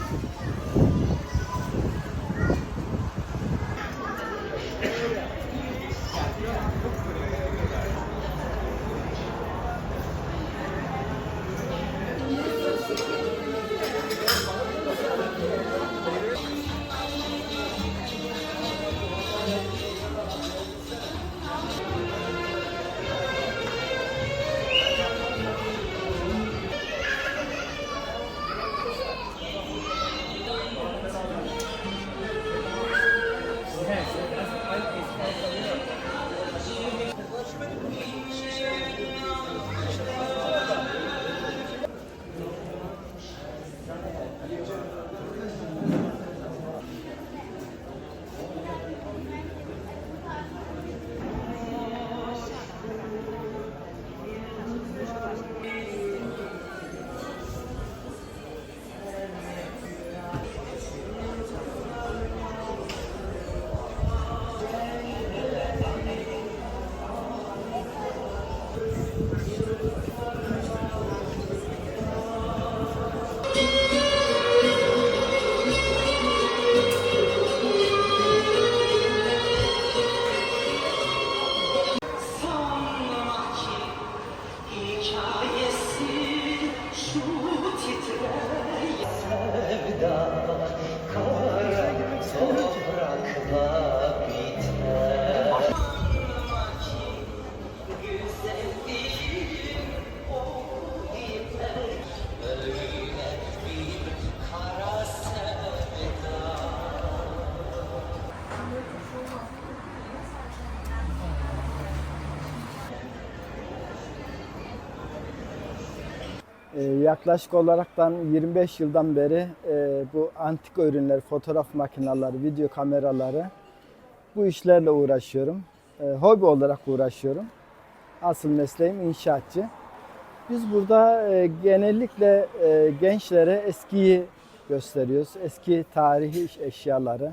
フフフ。Ee, yaklaşık olaraktan 25 yıldan beri e, bu antika ürünler, fotoğraf makineleri, video kameraları bu işlerle uğraşıyorum. E, hobi olarak uğraşıyorum. Asıl mesleğim inşaatçı. Biz burada e, genellikle gençlere eskiyi gösteriyoruz. Eski tarihi eşyaları,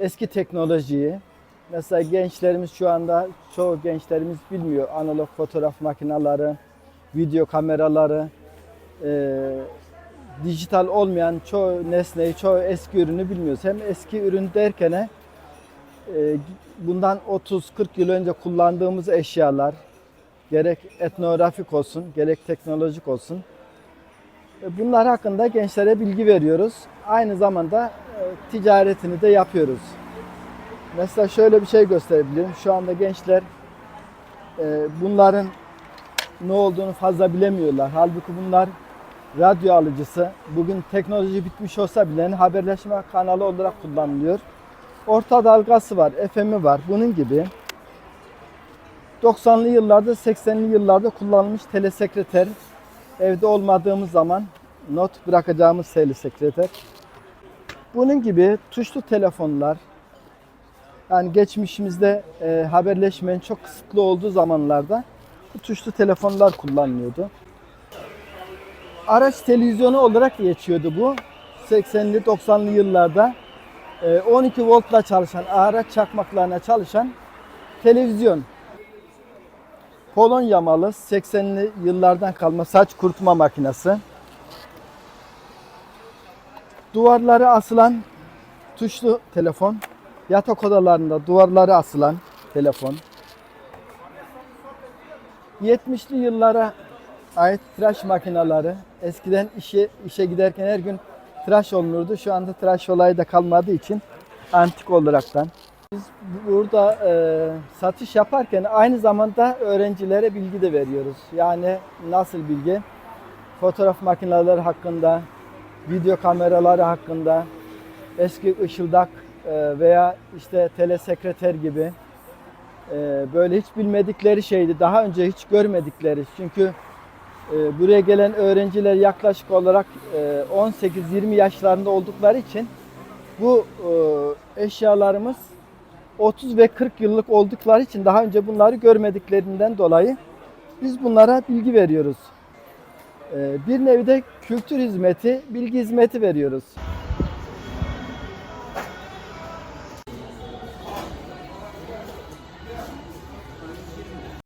eski teknolojiyi. Mesela gençlerimiz şu anda çoğu gençlerimiz bilmiyor analog fotoğraf makineleri, video kameraları, e, dijital olmayan çoğu nesneyi, çoğu eski ürünü bilmiyoruz. Hem eski ürün derken e, bundan 30-40 yıl önce kullandığımız eşyalar, gerek etnografik olsun, gerek teknolojik olsun. e, Bunlar hakkında gençlere bilgi veriyoruz. Aynı zamanda e, ticaretini de yapıyoruz. Mesela şöyle bir şey gösterebilirim. Şu anda gençler e, bunların ne olduğunu fazla bilemiyorlar. Halbuki bunlar radyo alıcısı. Bugün teknoloji bitmiş olsa bile haberleşme kanalı olarak kullanılıyor. Orta dalgası var, FM'i var. Bunun gibi 90'lı yıllarda, 80'li yıllarda kullanılmış telesekreter. Evde olmadığımız zaman not bırakacağımız telesekreter. Bunun gibi tuşlu telefonlar, yani geçmişimizde e, haberleşmenin çok kısıtlı olduğu zamanlarda tuşlu telefonlar kullanılıyordu. Araç televizyonu olarak geçiyordu bu. 80'li 90'lı yıllarda e, 12 voltla çalışan, araç çakmaklarına çalışan televizyon. Polonya malı 80'li yıllardan kalma saç kurutma makinesi. Duvarlara asılan tuşlu telefon. Yatak odalarında duvarlara asılan telefon. 70'li yıllara ait tıraş makineleri. Eskiden işe işe giderken her gün tıraş olunurdu. Şu anda tıraş olayı da kalmadığı için antik olaraktan. Biz burada e, satış yaparken aynı zamanda öğrencilere bilgi de veriyoruz. Yani nasıl bilgi? Fotoğraf makineleri hakkında, video kameraları hakkında, eski ışıldak e, veya işte telesekreter gibi e, böyle hiç bilmedikleri şeydi. Daha önce hiç görmedikleri. Çünkü e, buraya gelen öğrenciler yaklaşık olarak e, 18-20 yaşlarında oldukları için bu e, eşyalarımız 30 ve 40 yıllık oldukları için daha önce bunları görmediklerinden dolayı biz bunlara bilgi veriyoruz. E, bir nevi de kültür hizmeti, bilgi hizmeti veriyoruz.